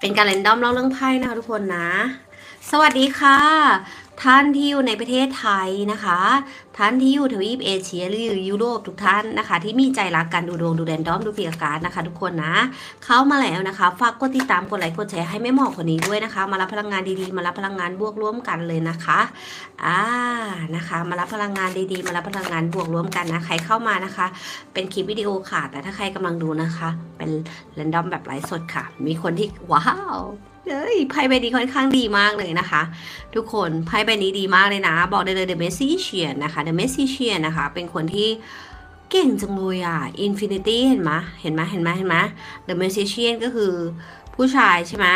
เป็นการเรนดอมเล่าเรื่องไพ่นะคะทุกคนนะ สวัสดีค่ะ ท่านที่อยู่ในประเทศไทยนะคะ ท่านที่อยู่ทวีปเอเชียหรือยุโรปทุกท่านนะคะ ที่มีใจรักการดูดวงดูแรนดอมดูเพียการนะคะ ทุกคนนะ เข้ามาแล้วนะคะฝากกดติดตามกดไลค์กดแชร์ให้แม่หมอคนนี้ด้วยนะคะ มารับพลังงานดีๆ มารับพลังงานบวกร่วมกันเลยนะคะอ่านะคะ มารับพลังงานดีๆ มารับพลังงานบวกร่วมกันนะใครเข้ามานะคะ เป็นคลิปวิดีโอค่ะ แต่ถ้าใครกำลังดูนะคะ เป็นเรนดอมแบบไลฟ์สดค่ะ มีคนที่ว้าว เฮ้ยไพ่ใบนี้ค่อนข้างดีมากเลยนะคะ ทุกคนไพ่ใบนี้ดีมากเลยนะ บอกได้เลย The Magician นะคะ The Magician นะคะ เป็นคนที่เก่งจังเลยอะ Infinity เห็นไหมเห็นไหมเห็นไหมเห็นไหม The Magician ก็คือผู้ชายใช่ไหม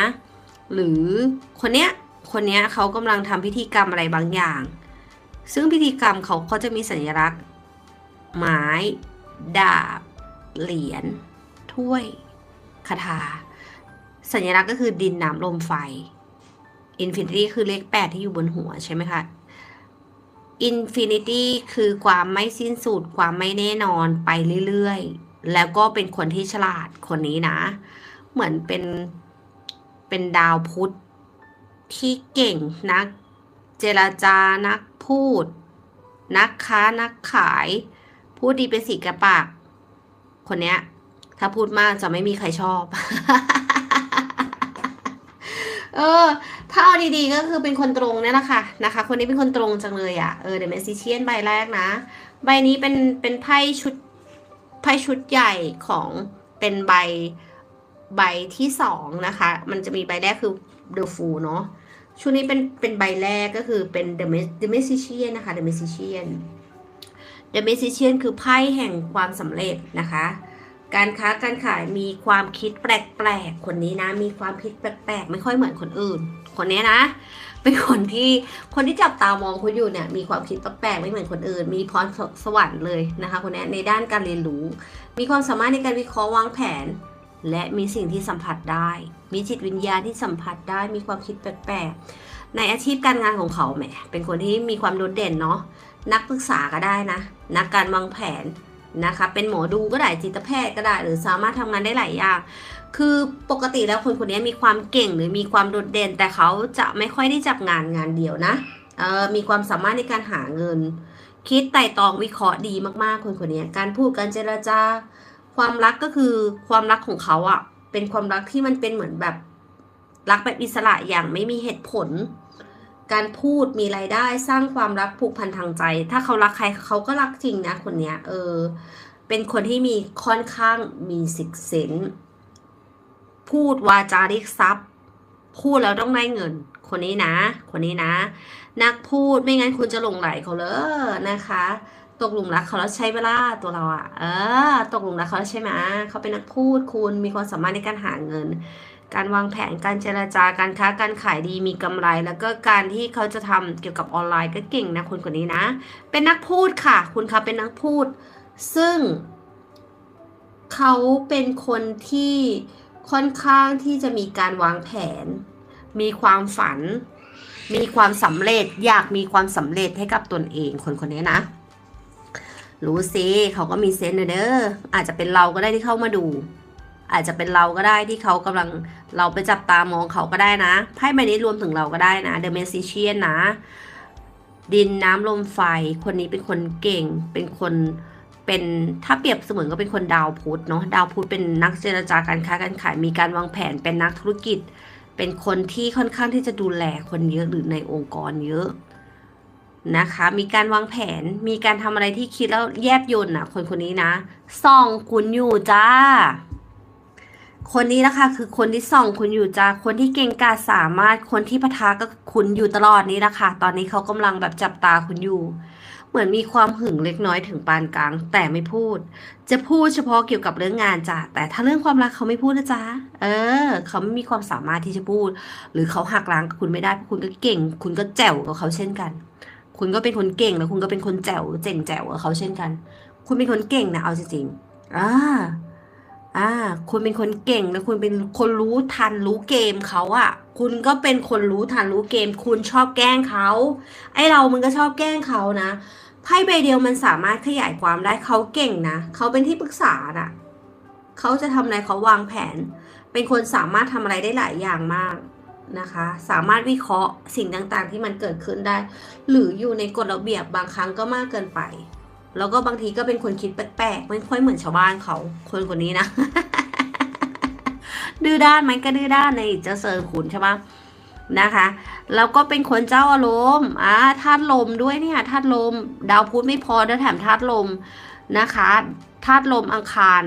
หรือคนเนี้ยคนเนี้ยเขากำลังทำพิธีกรรมอะไรบางอย่าง ซึ่งพิธีกรรมเขาเขาจะมีสัญลักษณ์ ไม้ ดาบ เหรียญถ้วยคาถา สัญลักษณ์ก็คือดินน้ำลมไฟอินฟินิตี้คือเลขแปดที่อยู่บนหัวใช่ไหมคะอินฟินิตี้คือความไม่สิ้นสุด ความไม่แน่นอนไปเรื่อยๆ แล้วก็เป็นคนที่ฉลาดคนนี้นะ เหมือนเป็นเป็นดาวพุธที่เก่งนัก เจรจานักพูด นักค้านักขาย พูดดีเป็นสีกระปาก คนเนี้ย ถ้าพูดมากจะไม่มีใครชอบ เออ ถ้าเอาดีๆก็คือเป็นคนตรงเนี่ยแหละค่ะนะคะ คนนี้เป็นคนตรงจังเลยอะ่ะเออเดอะเมสซิเชียนใบแรกนะ ใบนี้เป็นเป็นไพ่ชุดไพ่ชุดใหญ่ของเป็นใบใบที่สองนะคะ มันจะมีใบแรกคือ The Fool เนาะชุดนี้เป็นเป็นใบแรกก็คือเป็น The Mas- The Magician นะคะ The Magician The Magician คือไพ่แห่งความสำเร็จนะคะ การค้าการขายมีความคิดแปลกๆ คนนี้นะ มีความคิดแปลกๆ ไม่ค่อยเหมือนคนอื่น คนนี้นะ เป็นคนที่คนที่จับตามองคุณอยู่เนี่ยมีความคิดแปลกๆไม่เหมือนคนอื่น มีพรสวรรค์เลยนะคะ คนนี้ในด้านการเรียนรู้ มีความสามารถในการวิเคราะห์วางแผน และมีสิ่งที่สัมผัสได้ มีจิตวิญญาณที่สัมผัสได้ มีความคิดแปลกๆ ในอาชีพการงานของเขาแหมเป็นคนที่มีความโดดเด่นเนาะนักปรึกษาก็ได้นะ นักการวางแผน นะคะ เป็นหมอดูก็ได้จิตแพทย์ก็ได้ หรือสามารถทำงานได้หลายอย่าง คือปกติแล้วคนคนนี้มีความเก่งหรือมีความโดดเด่น แต่เขาจะไม่ค่อยได้จับงานงานเดียวนะเออมีความสามารถในการหาเงิน คิดไต่ตองวิเคราะห์ดีมากๆ คนคนนี้การพูดการเจรจา ความรักก็คือความรักของเขาอะเป็นความรักที่มันเป็นเหมือนแบบรักแบบอิสระอย่างไม่มีเหตุผล การพูดมีรายได้สร้างความรักผูกพันทางใจ ถ้าเขารักใครเขาก็รักจริงนะคนเนี้ย เออ เป็นคนที่มีค่อนข้างมีสิกเซนพูดวาจาเรียกทรัพย์ พูดแล้วต้องได้เงิน คนนี้นะ คนนี้นะ นักพูดไม่งั้นคุณจะหลงไหลเขาเลยนะคะ ตกหลุมรักเขาแล้วใช้เวลาตัวเราอะเออ ตกหลุมรักเขาแล้วใช่ไหมเขาเป็นนักพูดคุณมีความสามารถในการหาเงิน การวางแผนการเจรจาการค้าการขายดีมีกำไร แล้วก็การที่เขาจะทำเกี่ยวกับออนไลน์ก็เก่งนะคุณคนนี้นะ เป็นนักพูดค่ะ คุณคะเป็นนักพูด ซึ่ง เขาเป็นคนที่ค่อนข้างที่จะมีการวางแผน มีความฝัน มีความสำเร็จอยากมีความสำเร็จให้กับตนเองคนคนนี้นะรู้สิเขาก็มีเซนส์เด้ออาจจะเป็นเราก็ได้ที่เข้ามาดู อาจจะเป็นเราก็ได้ที่เขากำลังเราไปจับตามองเขาก็ได้นะไพ่ใบนี้รวมถึงเราก็ได้นะ The Magician นะ ดินน้ำลมไฟ คนนี้เป็นคนเก่ง เป็นคนเป็นถ้าเปรียบเสมือนก็เป็นคนดาวพุธเนาะดาวพุธเป็นนักเจรจาการค้าการขายมีการวางแผนเป็นนักธุรกิจ เป็นคนที่ค่อนข้างที่จะดูแลคนเยอะหรือในองค์กรเยอะนะคะ มีการวางแผน มีการทำอะไรที่คิดแล้วแยบยนต์อะ คนคนนี้นะส่องคุณอยู่จ้า คนนี้นะคะคือคนที่ส่องคุณอยู่จ้าคนที่เก่งกาจสามารถคนที่พทะก็คุณอยู่ตลอดนี้ละค่ะตอนนี้เขากำลังแบบจับตาคุณอยู่ เหมือนมีความหึงเล็กน้อยถึงปานกลาง แต่ไม่พูด จะพูดเฉพาะเกี่ยวกับเรื่องงานจ้ะแต่ถ้าเรื่องความรักเขาไม่พูดนะจ๊ะเออ เขาไม่มีความสามารถที่จะพูด หรือเขาหักล้างกับคุณไม่ได้เพราะคุณก็เก่ง คุณก็แจ๋วกับเขาเช่นกัน คุณก็เป็นคนเก่งแล้วคุณก็เป็นคนแจ๋วเจ๋งแจ๋วกับเขาเช่นกัน คุณเป็นคนเก่งนะเอาจริงๆอ่า อ่า คุณเป็นคนเก่งแล้วคุณเป็นคนรู้ทันรู้เกมเขาอะคุณก็เป็นคนรู้ทันรู้เกม คุณชอบแกล้งเขาไอเรามันก็ชอบแกล้งเขานะไพ่ใบเดียวมันสามารถขยายความได้เขาเก่งนะเขาเป็นที่ปรึกษาน่ะเขาจะทำอะไรเขาวางแผน เป็นคนสามารถทำอะไรได้หลายอย่างมากนะคะ สามารถวิเคราะห์สิ่งต่างๆ ที่มันเกิดขึ้นได้ หรืออยู่ในกฎระเบียบบางครั้งก็มากเกินไป แล้วก็บางทีก็เป็นคนคิดแปลกๆไม่ค่อยเหมือนชาวบ้านเขาคนคนนี้นะ ดื้อด้านไหมก็ดื้อด้านในจ้าเซอร์ขุนใช่ปะนะคะแล้วก็เป็นคนเจ้าอารมณ์อ่าธาตุลมด้วยเนี่ยธาตุลม ดาวพุธไม่พอแล้วแถมธาตุลมนะคะธาตุลมอังคาร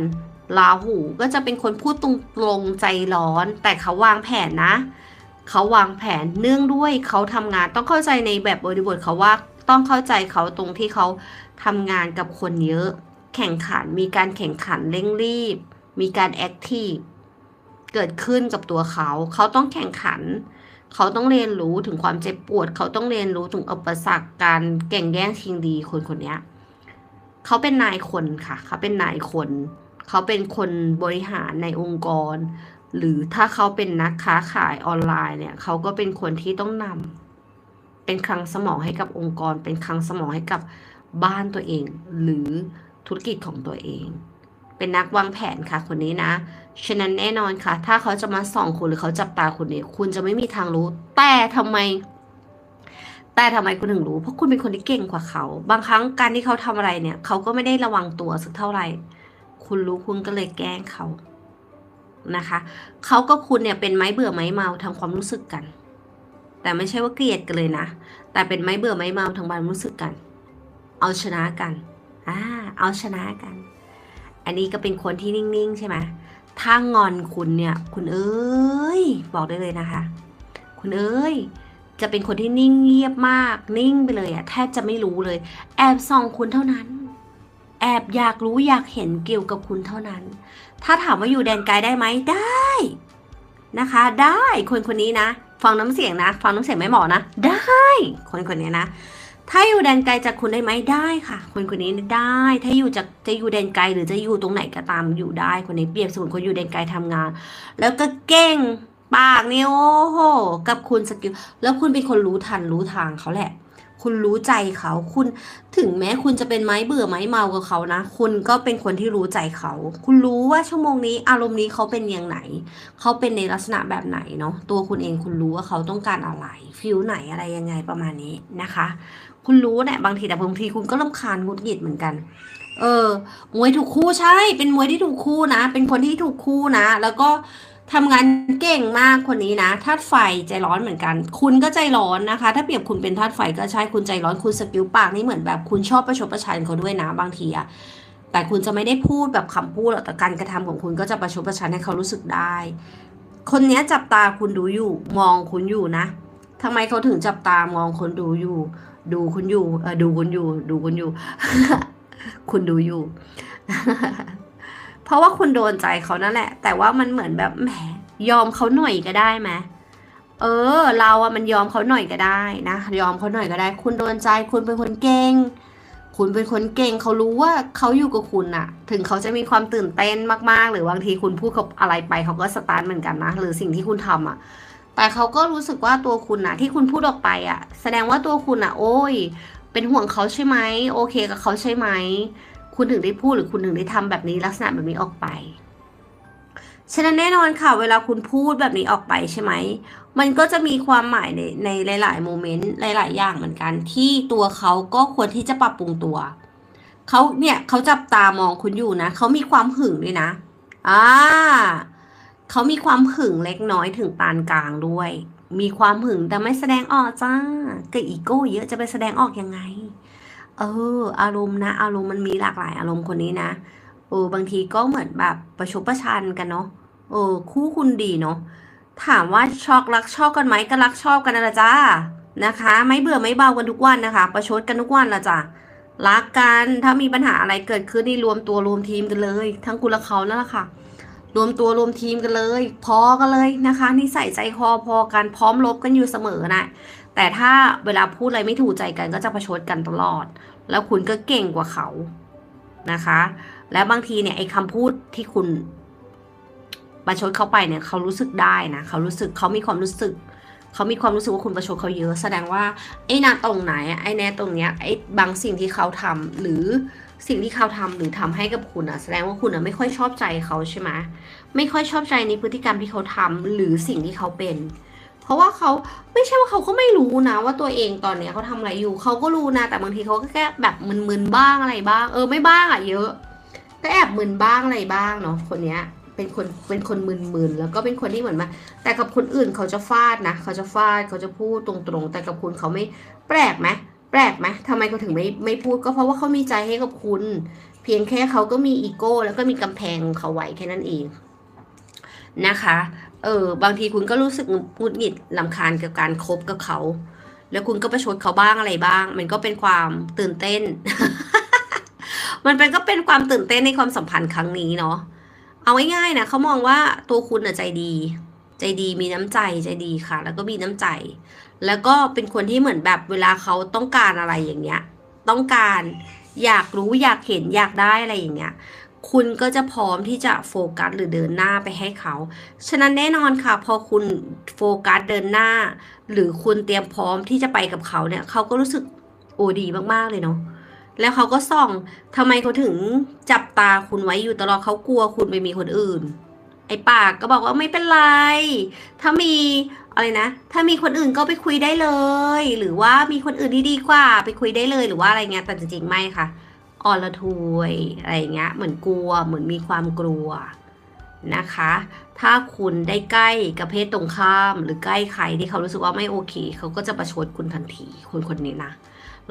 ลาหูก็จะเป็นคนพูดตรงๆใจร้อน แต่เขาวางแผนนะ เขาวางแผนเนื่องด้วยเขาทำงานต้องเข้าใจในแบบบริบทเขาว่าต้องเข้าใจเขาตรงที่เขา ทำงานกับคนเยอะ แข่งขันมีการแข่งขันเร่งรีบ มีการแอคทีฟเกิดขึ้นกับตัวเขา เขาต้องแข่งขัน เขาต้องเรียนรู้ถึงความเจ็บปวด เขาต้องเรียนรู้ถึงอุปสรรคการแข่งแย่งชิงดีคนคนนี้เขาเป็นนายคนค่ะ เขาเป็นนายคน เขาเป็นคนบริหารในองค์กร หรือถ้าเขาเป็นนักค้าขายออนไลน์เนี่ย เขาก็เป็นคนที่ต้องนำเป็นคลังสมองให้กับองค์กร เป็นคลังสมองให้กับ บ้านตัวเอง หรือธุรกิจของตัวเอง เป็นนักวางแผนค่ะคนนี้นะ ฉะนั้นแน่นอนค่ะ ถ้าเขาจะมาส่องคุณหรือเขาจับตาคุณเนี่ยคุณจะไม่มีทางรู้ แต่ทำไม แต่ทำไมคุณถึงรู้ เพราะคุณเป็นคนที่เก่งกว่าเขา บางครั้งการที่เขาทำอะไรเนี่ย เขาก็ไม่ได้ระวังตัวสักเท่าไหร่ คุณรู้คุณก็เลยแกล้งเขานะคะเขากับคุณเนี่ยเป็นไม้เบื่อไม้เมาทางความรู้สึกกัน แต่ไม่ใช่ว่าเกลียดกันเลยนะ แต่เป็นไม้เบื่อไม้เมาทางความรู้สึกกัน เอาชนะกันอ่าเอาชนะกัน อันนี้ก็เป็นคนที่นิ่งๆ ใช่ไหมถ้างอนคุณเนี่ย คุณเอ้ย บอกได้เลยนะคะ คุณเอ้ย จะเป็นคนที่นิ่งเงียบมาก นิ่งไปเลยอะแทบจะไม่รู้เลย แอบส่องคุณเท่านั้น แอบอยากรู้อยากเห็นเกี่ยวกับคุณเท่านั้น ถ้าถามว่าอยู่แดนไกลได้ไหมได้ นะคะ ได้คนคนนี้นะ ฟังน้ำเสียงนะ ฟังน้ำเสียงไม่หมอนะ ได้ คนคนนี้นะ ถ้าอยู่แดนไกลจากคุณได้ไหมได้ค่ะ คนคนนี้ได้ ถ้าอยู่จากจะอยู่แดนไกลหรือจะอยู่ตรงไหนก็ตามอยู่ได้คนนี้เปรียบเสมือนคนอยู่แดนไกลทำงาน แล้วก็เก่งปากนี่โอ้โหกับคุณสกิลแล้วคุณเป็นคนรู้ทันรู้ทางเขาแหละ คุณรู้ใจเขาคุณถึงแม้คุณจะเป็นไม้เบื่อไม้เมากับเขานะ คุณก็เป็นคนที่รู้ใจเขา คุณรู้ว่าชั่วโมงนี้ อารมณ์นี้เขาเป็นอย่างไหนเขาเป็นในลักษณะแบบไหนเนาะตัวคุณเองคุณรู้ว่าเขาต้องการอะไรฟิลไหนอะไรยังไงประมาณนี้นะคะ คุณรู้แหละบางทีแต่บางทีคุณก็ลำคาญหงุดหงิดเหมือนกัน เออมวยถูกคู่ใช่ เป็นมวยที่ถูกคู่นะ เป็นคนที่ถูกคู่นะ แล้วก็ทำงานเก่งมากคนนี้นะธาตุไฟใจร้อนเหมือนกัน คุณก็ใจร้อนนะคะ ถ้าเปรียบคุณเป็นธาตุไฟก็ใช่คุณใจร้อนคุณสกิลปากนี่เหมือนแบบคุณชอบประชดประชันเขาด้วยนะบางทีอะแต่คุณจะไม่ได้พูดแบบคำพูดหรอกแต่การกระทำของคุณก็จะประชดประชันให้เขารู้สึกได้ คนนี้จับตาคุณดูอยู่ มองคุณอยู่นะทำไมเขาถึงจับตามองคนดูอยู่ ดูคุณอยู่เออดูคุณอยู่ ดูคุณอยู่ คุณดูอยู่ เพราะว่าคุณโดนใจเขานั่นแหละ แต่ว่ามันเหมือนแบบแหมยอมเขาหน่อยก็ได้ไหมเออ เราอะมันยอมเขาหน่อยก็ได้นะยอมเขาหน่อยก็ได้ คุณโดนใจ คุณเป็นคนเก่งคุณเป็นคนเก่งเขารู้ว่าเขาอยู่กับคุณอะถึงเขาจะมีความตื่นเต้นมากๆ หรือบางทีคุณพูดกับอะไรไปเขาก็สตาร์ทเหมือนกันนะ หรือสิ่งที่คุณทำอะ แต่เขาก็รู้สึกว่าตัวคุณอะที่คุณพูดออกไปอะแสดงว่าตัวคุณอะโอ้ย เป็นห่วงเขาใช่ไหมโอเคกับเขาใช่ไหมคุณถึงได้พูดหรือคุณถึงได้ทำแบบนี้ลักษณะแบบนี้ออกไป ฉะนั้นแน่นอนค่ะ เวลาคุณพูดแบบนี้ออกไปใช่ไหม มันก็จะมีความหมายในในหลาย ๆ โมเมนต์หลาย ๆ อย่างเหมือนกัน ที่ตัวเขาก็ควรที่จะปรับปรุงตัวเขาเนี่ยเขาจับตามองคุณอยู่นะเขามีความหึงด้วยนะอ่า เขามีความหึงเล็กน้อยถึงปานกลางด้วย มีความหึงแต่ไม่แสดงออกจ้าก็อีโก้เยอะจะไปแสดงออกยังไง เออ อารมณ์นะ อารมณ์มันมีหลากหลายอารมณ์คนนี้นะเออบางทีก็เหมือนแบบประชดประชันกันเนาะเออ คู่คุณดีเนาะถามว่าชอบรักชอบกันไหมก็รักชอบกันนะละจ้านะคะ ไม่เบื่อไม่เบากันทุกวันนะคะ ประชดกันทุกวันละจ้ะรักกันถ้ามีปัญหาอะไรเกิดขึ้นนี่รวมตัวรวมทีมกันเลย ทั้งคุณและเขานั่นแหละค่ะ รวมตัวรวมทีมกันเลย พอกันเลยนะคะนี่ใส่ใจคอพอกันพร้อมลบกันอยู่เสมอนะแต่ถ้าเวลาพูดอะไรไม่ถูกใจกันก็จะประชดกันตลอด แล้วคุณก็เก่งกว่าเขานะคะ และบางทีเนี่ยไอ้คำพูดที่คุณประชดเขาไปเนี่ยเขารู้สึกได้นะเขารู้สึกเขามีความรู้สึกเขามีความรู้สึกว่าคุณประชดเขาเยอะ แสดงว่าไอ้นาตรงไหนไอ้แน่ตรงเนี้ยไอ้บางสิ่งที่เขาทำหรือ สิ่งที่เขาทำหรือทำให้กับคุณอะแสดงว่าคุณอะไม่ค่อยชอบใจเขาใช่ไหมไม่ค่อยชอบใจในพฤติกรรมที่เขาทำหรือสิ่งที่เขาเป็น เพราะว่าเขาไม่ใช่ว่าเขาก็ไม่รู้นะ ว่าตัวเองตอนเนี้ยเขาทำอะไรอยู่เขาก็รู้นะแต่บางทีเขาก็แค่แบบมึนๆบ้างอะไรบ้าง เออไม่บ้างอะเยอะก็แอบมึนบ้างอะไรบ้างเนาะคนเนี้ยเป็นคนเป็นคนมึนๆแล้วก็เป็นคนที่เหมือนมาแต่กับคนอื่นเขาจะฟาดนะเขาจะฟาดเขาจะพูดตรงๆ แต่กับคุณเขาไม่แปลกไหม แปลกไหมทำไมเขาถึงไม่ไม่พูดก็เพราะว่าเขามีใจให้กับคุณ เพียงแค่เขาก็มีอีโก้ แล้วก็มีกำแพงเขาไว้แค่นั้นเองนะคะ เออบางทีคุณก็รู้สึกหงุดหงิดลำคาญกับการคบกับเขา แล้วคุณก็ประชดเขาบ้างอะไรบ้าง มันก็เป็นความตื่นเต้น มันเป็นก็เป็นความตื่นเต้นในความสัมพันธ์ครั้งนี้เนาะ เอาง่ายๆนะเขามองว่าตัวคุณน่ะใจดี ใจดีมีน้ำใจใจดีค่ะ แล้วก็มีน้ำใจ แล้วก็เป็นคนที่เหมือนแบบเวลาเขาต้องการอะไรอย่างเงี้ย ต้องการอยากรู้อยากเห็นอยากได้อะไรอย่างเงี้ย คุณก็จะพร้อมที่จะโฟกัสหรือเดินหน้าไปให้เขา ฉะนั้นแน่นอนค่ะ พอคุณโฟกัสเดินหน้า หรือคุณเตรียมพร้อมที่จะไปกับเขาเนี่ยเขาก็รู้สึกโอ้ดีมากๆเลยเนาะแล้วเขาก็ส่องทำไมเขาถึงจับตาคุณไว้อยู่ตลอดเขากลัวคุณไปมีคนอื่น ไอ้ปากก็บอกว่าไม่เป็นไร ถ้ามี อะไรนะ ถ้ามีคนอื่นก็ไปคุยได้เลย หรือว่ามีคนอื่นที่ดีกว่า ไปคุยได้เลยหรือว่าอะไรเงี้ย แต่จริงๆไม่ค่ะอ่อนละทวยอะไรเงี้ย เหมือนกลัว เหมือนมีความกลัวนะคะ ถ้าคุณได้ใกล้กับเพศตรงข้าม หรือใกล้ใครที่เขารู้สึกว่าไม่โอเค เขาก็จะประชดคุณทันที คนคนนี้นะ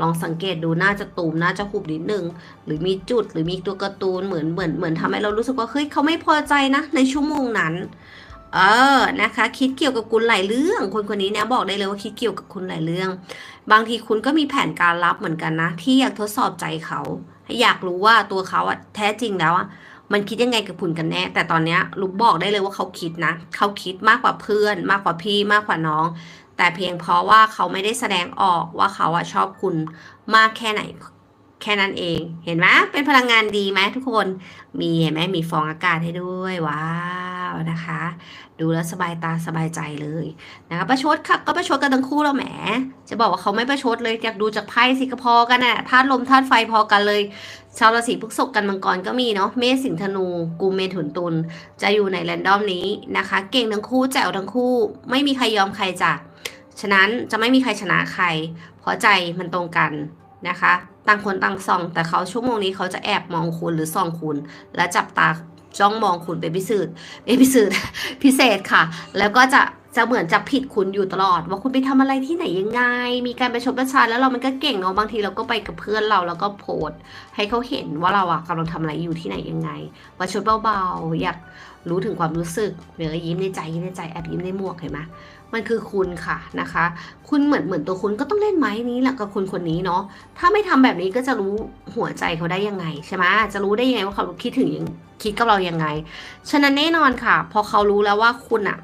ลองสังเกตดูน่าจะตูมน่าจะหุบนิดนึง หรือมีจุดหรือมีตัวการ์ตูนเหมือนเหมือนเหมือนทำให้เรารู้สึกว่าเฮ้ยเขาไม่พอใจนะ ในชั่วโมงนั้น เออนะคะ คิดเกี่ยวกับคุณหลายเรื่อง คนคนนี้เนี่ยบอกได้เลยว่าคิดเกี่ยวกับคุณหลายเรื่อง บางทีคุณก็มีแผนการรับเหมือนกันนะ ที่อยากทดสอบใจเขา อยากรู้ว่าตัวเขาอะแท้จริงแล้วอะมันคิดยังไงกับคุณกันแน่ แต่ตอนเนี้ยลูกบอกได้เลยว่าเขาคิดนะเขาคิดมากกว่าเพื่อน มากกว่าพี่มากกว่าน้อง แต่เพียงเพราะว่าเขาไม่ได้แสดงออกว่าเขาอะชอบคุณมากแค่ไหนแค่นั้นเอง เห็นไหมเป็นพลังงานดีไหมทุกคน มีเห็นไหมมีฟองอากาศให้ด้วยว้า นะคะ ดูแล้วสบายตาสบายใจเลยนะคะประชดค่ะก็ประชดกันทั้งคู่แล้วแหม จะบอกว่าเขาไม่ประชดเลยอยากดูจากไพ่สิกพอกันน่ะธาตุลมธาตุไฟพอกันเลย ชาวราศีพฤษภกันมังกรก็มีเนาะเมษสิงห์ธนูกุมเมถุนตุลจะอยู่ในแรนดอมนี้นะคะ เก่งทั้งคู่แจ๋วทั้งคู่ ไม่มีใครยอมใครจ้ะฉะนั้นจะไม่มีใครชนะใคร เพราะใจมันตรงกันนะคะ ต่างคนต่างส่อง แต่เขาชั่วโมงนี้เขาจะแอบมองคุณหรือส่องคุณ และจับตา จ้องมองคุณเป็นพิเศษเป็นพิเศษพิเศษค่ะ แล้วก็จะจะเหมือนจะผิดคุณอยู่ตลอด ว่าคุณไปทำอะไรที่ไหนยังไง มีการไปชมประชาแล้วเรามันก็เก่งเนาะบางทีเราก็ไปกับเพื่อนเราแล้วก็โพสต์ให้เขาเห็นว่าเราอะกำลังทำอะไรอยู่ที่ไหนยังไงประชดเบาๆอยากรู้ถึงความรู้สึกเดี๋ยวยิ้มในใจยิ้มในใจแอบยิ้มในหมวกเห็นไหม มันคือคุณค่ะนะคะ คุณเหมือนเหมือนตัวคุณก็ต้องเล่นไม้นี้แหละกับคนคนนี้เนาะถ้าไม่ทำแบบนี้ก็จะรู้หัวใจเขาได้ยังไงใช่ไหมจะรู้ได้ยังไงว่าเขาคิดถึงคิดกับเรายังไง ฉะนั้นแน่นอนค่ะ พอเขารู้แล้วว่าคุณอะ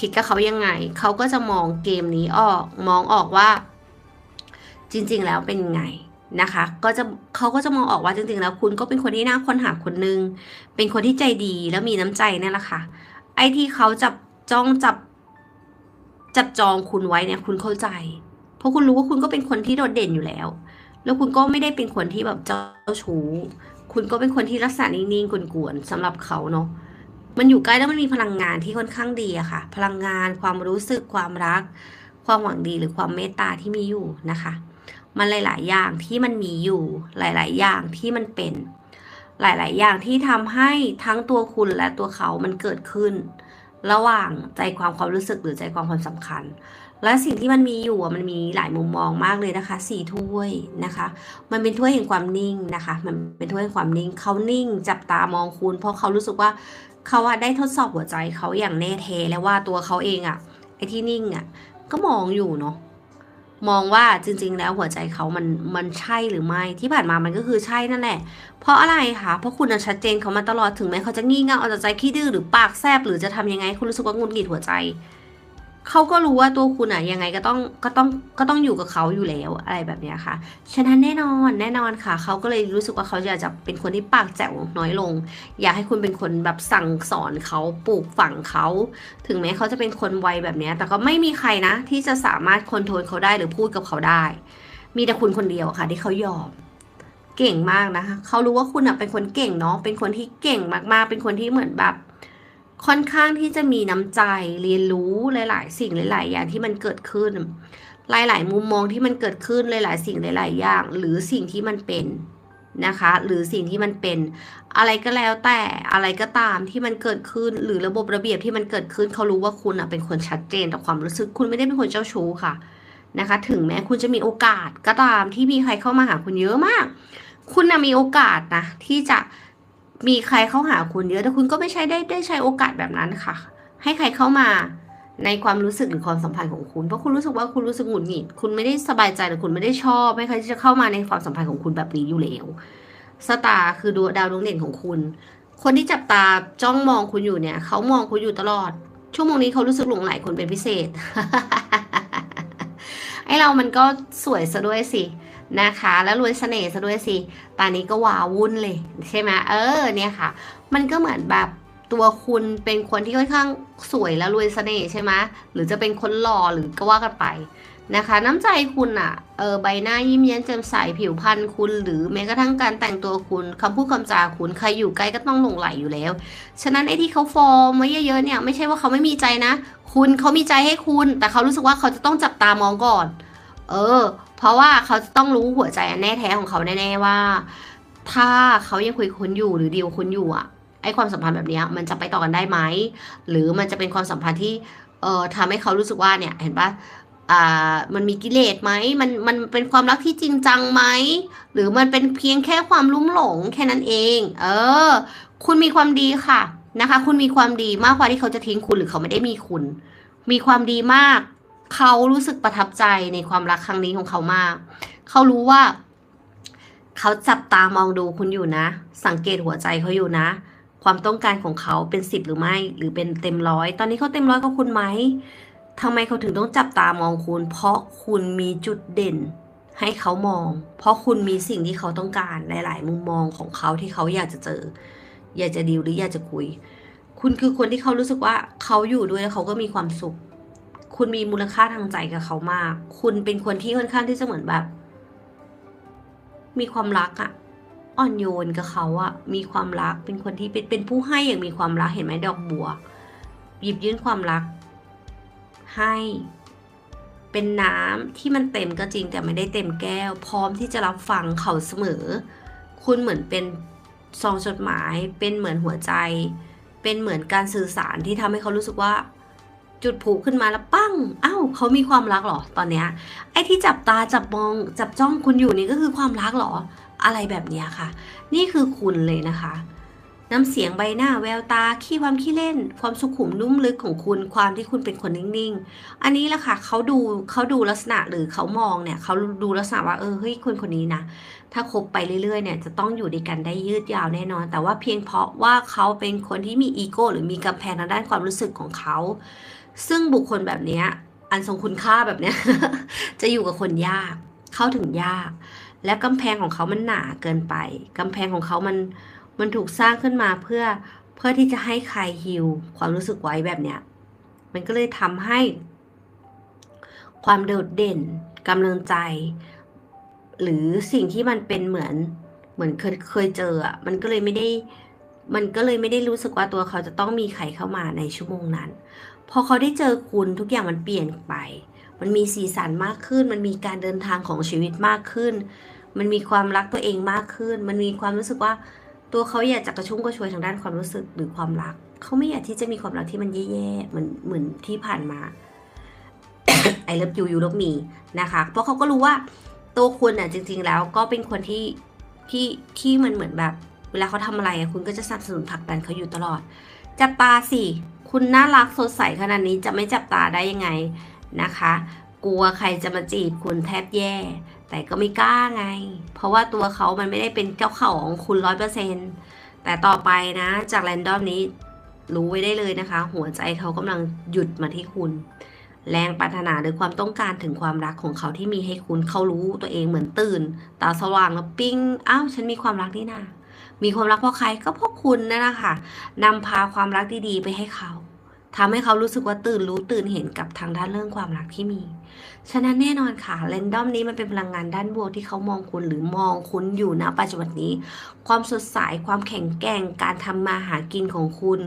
คิดกับเขายังไง เขาก็จะมองเกมนี้ออก มองออกว่า จริง ๆ แล้วเป็นยังไงนะคะ ก็จะเขาก็จะมองออกว่าจริง ๆ แล้วคุณก็เป็นคนที่น่าค้นหาคนหนึ่งเป็นคนที่ใจดีแล้วมีน้ำใจนี่แหละค่ะ ไอ้ที่เขาจับจ้องจับ จับจองคุณไว้เนี่ยคุณเข้าใจ เพราะคุณรู้ว่าคุณก็เป็นคนที่โดดเด่นอยู่แล้ว แล้วคุณก็ไม่ได้เป็นคนที่แบบเจ้าชู้ คุณก็เป็นคนที่รักษานิ่งๆกวนๆสำหรับเขาเนาะมันอยู่ใกล้แล้วมันมีพลังงานที่ค่อนข้างดีอะค่ะ พลังงานความรู้สึกความรัก ความหวังดีหรือความเมตตาที่มีอยู่นะคะ มันหลาย ๆ อย่างที่มันมีอยู่ หลาย ๆ อย่างที่มันเป็น หลาย ๆ อย่างที่ทำให้ทั้งตัวคุณและตัวเขามันเกิดขึ้น ระหว่างใจความความรู้สึกหรือใจความความสำคัญ และสิ่งที่มันมีอยู่อะมันมีหลายมุมมองมากเลยนะคะสี่ถ้วยนะคะ มันเป็นถ้วยแห่งความนิ่งนะคะ มันเป็นถ้วยแห่งความนิ่งเขานิ่ง จับตามองคุณ เพราะเขารู้สึกว่าเขาอะได้ทดสอบหัวใจเขาอย่างแน่แท้แล้วว่าตัวเขาเองอะไอ้ที่นิ่งอะก็มองอยู่เนาะ มองว่าจริง ๆ แล้วหัวใจเขามันมันใช่หรือไม่ที่ผ่านมามันก็คือใช่นั่นแหละ เพราะอะไรคะเพราะคุณอะชัดเจนเขามาตลอดถึงแม้เขาจะงี่เง่าเอาใจขี้ดื้อหรือปากแซบหรือจะทำยังไงคุณรู้สึกว่างุนหงิดหัวใจ เขาก็รู้ว่าตัวคุณอะยังไงก็ต้องก็ต้องก็ต้องอยู่กับเขาอยู่แล้วอะไรแบบเนี้ยค่ะ ฉะนั้นแน่นอนแน่นอนค่ะ เขาก็เลยรู้สึกว่าเขาอยากจะเป็นคนที่ปากแจ๋วน้อยลง อยากให้คุณเป็นคนแบบสั่งสอนเขาปลูกฝังเขา ถึงแม้เขาจะเป็นคนวัยแบบเนี้ย แต่ก็ไม่มีใครนะ ที่จะสามารถคอนโทรลเขาได้หรือพูดกับเขาได้ มีแต่คุณคนเดียวค่ะ ที่เขายอมเก่งมากนะคะเขารู้ว่าคุณอะเป็นคนเก่งเนาะเป็นคนที่เก่งมากๆ เป็นคนที่เหมือนแบบ ค่อนข้างที่จะมีน้ำใจเรียนรู้หลาย ๆ สิ่งหลาย ๆ อย่างที่มันเกิดขึ้น หลาย ๆ มุมมองที่มันเกิดขึ้นหลาย ๆ สิ่งหลาย ๆ อย่าง หรือสิ่งที่มันเป็นนะคะ หรือสิ่งที่มันเป็น อะไรก็แล้วแต่อะไรก็ตามที่มันเกิดขึ้น หรือระบบระเบียบที่มันเกิดขึ้นเขารู้ว่าคุณอะเป็นคนชัดเจนต่อความรู้สึกคุณไม่ได้เป็นคนเจ้าชู้ค่ะนะคะ ถึงแม้คุณจะมีโอกาสก็ตามที่มีใครเข้ามาหาคุณเยอะมาก คุณนะมีโอกาสนะที่จะ มีใครเข้าหาคุณเยอะ แต่คุณก็ไม่ใช่ได้ได้ใช้โอกาสแบบนั้นค่ะ ให้ใครเข้ามาในความรู้สึกหรือความสัมพันธ์ของคุณ เพราะคุณรู้สึกว่าคุณรู้สึกหงุดหงิด คุณไม่ได้สบายใจหรือคุณไม่ได้ชอบให้ใครจะเข้ามาในความสัมพันธ์ของคุณแบบนี้อยู่แล้วสตาร์คือดวดาวดวงเด่นของคุณ คนที่จับตาจ้องมองคุณอยู่เนี่ย เขามองคุณอยู่ตลอด ชั่วโมงนี้เขารู้สึกหลงไหลคุณเป็นพิเศษ ไอเรามันก็สวยซะด้วยสิ นะคะ แล้วรวยเสน่ห์ซะด้วยสิตอนนี้ก็ว้าวุ่นเลยใช่ไหมเออเนี่ยค่ะ มันก็เหมือนแบบตัวคุณเป็นคนที่ค่อนข้างสวยและรวยเสน่ห์ใช่ไหมหรือจะเป็นคนหล่อหรือก็ว่ากันไปนะคะ น้ำใจคุณอะเออใบหน้ายิ้มแย้มแจ่มใสผิวพรรณคุณ หรือแม้กระทั่งการแต่งตัวคุณคำพูดคำจาคุณใครอยู่ใกล้ก็ต้องหลงไหลอยู่แล้ว ฉะนั้นไอ้ที่เขาฟอร์มไว้เยอะๆเนี่ยไม่ใช่ว่าเขาไม่มีใจนะ คุณเขามีใจให้คุณ แต่เขารู้สึกว่าเขาจะต้องจับตามองก่อน เออ เพราะว่าเขาจะต้องรู้หัวใจอันแน่แท้ของเขาแน่ๆว่า ถ้าเขายังคุยคุณอยู่หรือดีลคุณอยู่อะไอความสัมพันธ์แบบนี้มันจะไปต่อกันได้ไหมหรือมันจะเป็นความสัมพันธ์ที่เอ่อทำให้เขารู้สึกว่าเนี่ยเห็นปะอ่ามันมีกิเลสไหมมันมันเป็นความรักที่จริงจังไหมหรือมันเป็นเพียงแค่ความลุ่มหลงแค่นั้นเอง เออ คุณมีความดีค่ะนะคะ คุณมีความดีมากกว่าที่เขาจะทิ้งคุณหรือเขาไม่ได้มีคุณ มีความดีมาก เขารู้สึกประทับใจในความรักครั้งนี้ของเขามาก เขารู้ว่า เขาจับตามองดูคุณอยู่นะ สังเกตหัวใจเขาอยู่นะ ความต้องการของเขาเป็นสิบหรือไม่ หรือเป็นเต็มร้อย ตอนนี้เขาเต็มร้อยกับคุณไหมทำไมเขาถึงต้องจับตามองคุณ เพราะคุณมีจุดเด่นให้เขามอง เพราะคุณมีสิ่งที่เขาต้องการหลาย ๆ มุมมองของเขาที่เขาอยากจะเจอ อยากจะดีลหรืออยากจะคุย คุณคือคนที่เขารู้สึกว่าเขาอยู่ด้วยแล้วเขาก็มีความสุข คุณมีมูลค่าทางใจกับเขามาก คุณเป็นคนที่ค่อนข้างที่จะเหมือนแบบ มีความรักอะอ่อนโยนกับเขาอะมีความรัก เป็นคนที่เป็นเป็นผู้ให้อย่างมีความรักเห็นไหมดอกบัว หยิบยื่นความรัก ให้ เป็นน้ำที่มันเต็มก็จริงแต่ไม่ได้เต็มแก้ว พร้อมที่จะรับฟังเขาเสมอ คุณเหมือนเป็นซองจดหมาย เป็นเหมือนหัวใจ เป็นเหมือนการสื่อสารที่ทำให้เขารู้สึกว่า จุดผูกขึ้นมาแล้วปั้งอ้าวเขามีความรักหรอตอนเนี้ยไอ้ที่จับตาจับมองจับจ้องคุณอยู่นี่ก็คือความรักหรอ อะไรแบบเนี้ยค่ะ นี่คือคุณเลยนะคะ น้ำเสียงใบหน้าแววตาขี้ความขี้เล่น ความสุขุมนุ่มลึกของคุณความที่คุณเป็นคนนิ่งๆ อันนี้แหละค่ะเขาดูเขาดูลักษณะหรือเขามองเนี่ยเขาดูลักษณะว่าเออเฮ้ยคนคนนี้นะถ้าคบไปเรื่อยๆเนี่ยจะต้องอยู่ด้วยกันได้ยืดยาวแน่นอน แต่ว่าเพียงเพราะว่าเขาเป็นคนที่มีอีโก้หรือมีกำแพงทางด้านความรู้สึกของเขา ซึ่งบุคคลแบบนี้อันทรงคุณค่าแบบนี้ จะอยู่กับคนยาก เข้าถึงยาก และกำแพงของเขามันหนาเกินไปกำแพงของเขามันมันถูกสร้างขึ้นมาเพื่อเพื่อที่จะให้ใครฮิวความรู้สึกไว้แบบเนี้ยมันก็เลยทำให้ ความโดดเด่นกำลังใจ หรือสิ่งที่มันเป็นเหมือนเหมือนเคยเคยเจออะมันก็เลยไม่ได้มันก็เลยไม่ได้รู้สึกว่าตัวเขาจะต้องมีใครเข้ามาในชั่วโมงนั้น พอเขาได้เจอคุณทุกอย่างมันเปลี่ยนไป มันมีสีสันมากขึ้น มันมีการเดินทางของชีวิตมากขึ้น มันมีความรักตัวเองมากขึ้น มันมีความรู้สึกว่าตัวเขาอยากจะกระชุ่มกระชวยทางด้านความรู้สึกหรือความรัก เขาไม่อยากที่จะมีความรักที่มันแย่ๆเหมือนเหมือนที่ผ่านมาไอเลิฟยูยูเลิฟมีนะคะ เพราะเขาก็รู้ว่าตัวคุณน่ะจริง ๆ แล้วก็เป็นคนที่ที่ที่มันเหมือนแบบ เวลาเขาทำอะไรคุณก็จะสนับสนุนผลักดันเขาอยู่ตลอด จับตาสิ คุณน่ารักสดใสขนาดนี้จะไม่จับตาได้ยังไงนะคะ กลัวใครจะมาจีบคุณแทบแย่ แต่ก็ไม่กล้าไง เพราะว่าตัวเขามันไม่ได้เป็นเจ้าเขาของคุณร้อยเปอร์เซ็นแต่ต่อไปนะ จากแรนดอมนี้รู้ไว้ได้เลยนะคะ หัวใจเขากำลังหยุดมาที่คุณ แรงปรารถนาหรือความต้องการถึงความรักของเขาที่มีให้คุณเขารู้ตัวเองเหมือนตื่น ตาสว่างแล้วปิ้งอ้าวฉันมีความรักนี่นา มีความรักเพราะใครก็เพราะคุณนั่นแหละค่ะนำพาความรักดีๆไปให้เขาทำให้เขารู้สึกว่าตื่นรู้ตื่นเห็นกับทางด้านเรื่องความรักที่มี ฉะนั้นแน่นอนค่ะเรนดอมนี้มันเป็นพลังงานด้านบวกที่เขามองคุณหรือมองคุณอยู่ณปัจจุบันนี้ ความสดใสความแข็งแกร่งการทำมาหากินของคุณ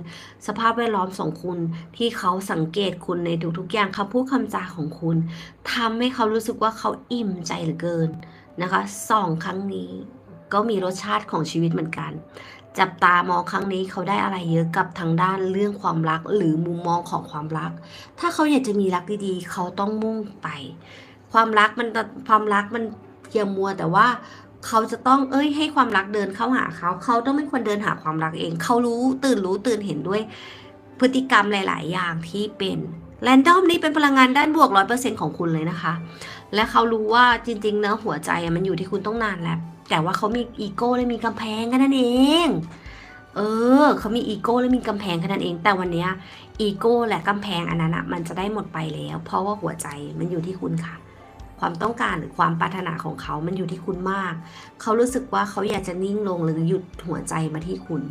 สภาพแวดล้อมของคุณ ที่เขาสังเกตคุณในทุกๆอย่างคำพูดคำจาของคุณทำให้เขารู้สึกว่าเขาอิ่มใจเหลือเกินนะคะสองครั้งนี้ ก็มีรสชาติของชีวิตเหมือนกัน จับตามองครั้งนี้เขาได้อะไรเยอะกับทางด้านเรื่องความรักหรือมุมมองของความรัก ถ้าเขาอยากจะมีรักดีๆ เขาต้องมุ่งไป ความรักมันความรักมันเพียงมัวแต่ว่าเขาจะต้องเอ้ยให้ความรักเดินเข้าหาเขา เขาต้องเป็นคนเดินหาความรักเอง เขารู้ตื่นรู้ตื่นเห็นด้วย พฤติกรรมหลาย ๆ อย่างที่เป็นแรนดอมนี่เป็นพลังงานด้านบวกร้อยเปอร์เซ็นของคุณเลยนะคะ และเขารู้ว่าจริง ๆ เนื้อหัวใจมันอยู่ที่คุณต้องนานแล้ว แต่ว่าเขามีอีโก้และมีกำแพงแค่นั้นเอง เออเขามีอีโก้และมีกำแพงแค่นั้นเอง แต่วันนี้อีโก้และกำแพงอันนั้นอะมันจะได้หมดไปแล้ว เพราะว่าหัวใจมันอยู่ที่คุณค่ะ ความต้องการหรือความปรารถนาของเขา มันอยู่ที่คุณมาก เขารู้สึกว่าเขาอยากจะนิ่งลงหรือหยุดหัวใจมาที่คุณ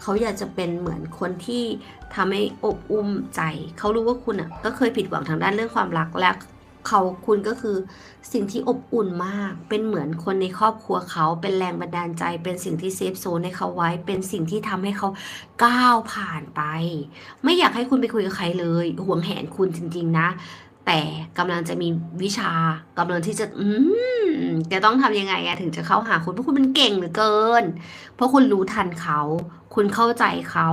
เขาอยากจะเป็นเหมือนคนที่ทำให้อบอุ้มใจ เขารู้ว่าคุณอะก็เคยผิดหวังทางด้านเรื่องความรักและ เขาคุณก็คือสิ่งที่อบอุ่นมาก เป็นเหมือนคนในครอบครัวเขา เป็นแรงบันดาลใจ เป็นสิ่งที่เซฟโซนให้เขาไว้ เป็นสิ่งที่ทำให้เขาก้าวผ่านไป ไม่อยากให้คุณไปคุยกับใครเลย ห่วงแหนคุณจริง ๆ นะ แต่กำลังจะมีวิชากำลังที่จะ อืจะต้องทำยังไงอะถึงจะเข้าหาคุณเพราะคุณเป็นเก่งเหลือเกิน เพราะคุณรู้ทันเขา คุณเข้าใจเขา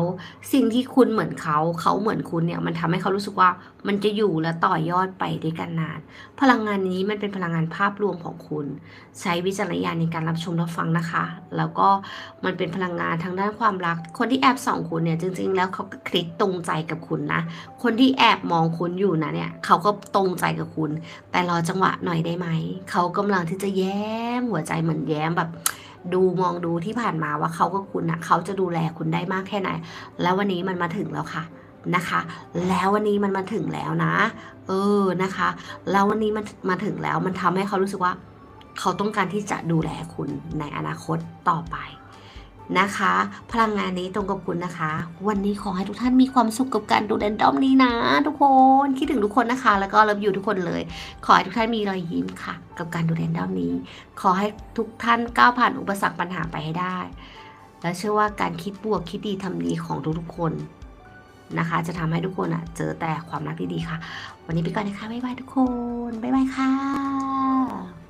สิ่งที่คุณเหมือนเขา เขาเหมือนคุณเนี่ย มันทำให้เขารู้สึกว่ามันจะอยู่และต่อยอดไปด้วยกันนาน พลังงานนี้มันเป็นพลังงานภาพรวมของคุณ ใช้วิจารณญาณในการรับชมรับฟังนะคะ แล้วก็มันเป็นพลังงานทางด้านความรัก คนที่แอบส่องคุณเนี่ยจริง ๆ แล้วเขาก็คลิกตรงใจกับคุณนะ คนที่แอบมองคุณอยู่นะเนี่ยเขาก็ตรงใจกับคุณ แต่รอจังหวะหน่อยได้ไหม เขากำลังที่จะแย้มหัวใจเหมือนแย้มแบบ ดูมองดูที่ผ่านมาว่าเขากับคุณนะเขาจะดูแลคุณได้มากแค่ไหน แล้ววันนี้มันมาถึงแล้วค่ะนะคะ แล้ววันนี้มันมาถึงแล้วนะ เออนะคะ แล้ววันนี้มันมาถึงแล้วมันทำให้เขารู้สึกว่า เขาต้องการที่จะดูแลคุณในอนาคตต่อไป นะคะ พลังงานนี้ตรงกับคุณนะคะ วันนี้ขอให้ทุกท่านมีความสุขกับการดูแรนดอมนี้นะ ทุกคนคิดถึงทุกคนนะคะ แล้วก็รับอยู่ทุกคนเลย ขอให้ทุกท่านมีรอยยิ้มค่ะ กับการดูแรนดอมนี้ ขอให้ทุกท่านก้าวผ่านอุปสรรคปัญหาไปให้ได้ และเชื่อว่าการคิดบวกคิดดีทำดีของทุกๆคนนะคะ จะทำให้ทุกคนอะเจอแต่ความรักที่ดีค่ะ วันนี้ไปก่อนนะคะบ๊ายบายทุกคนบ๊ายบายค่ะ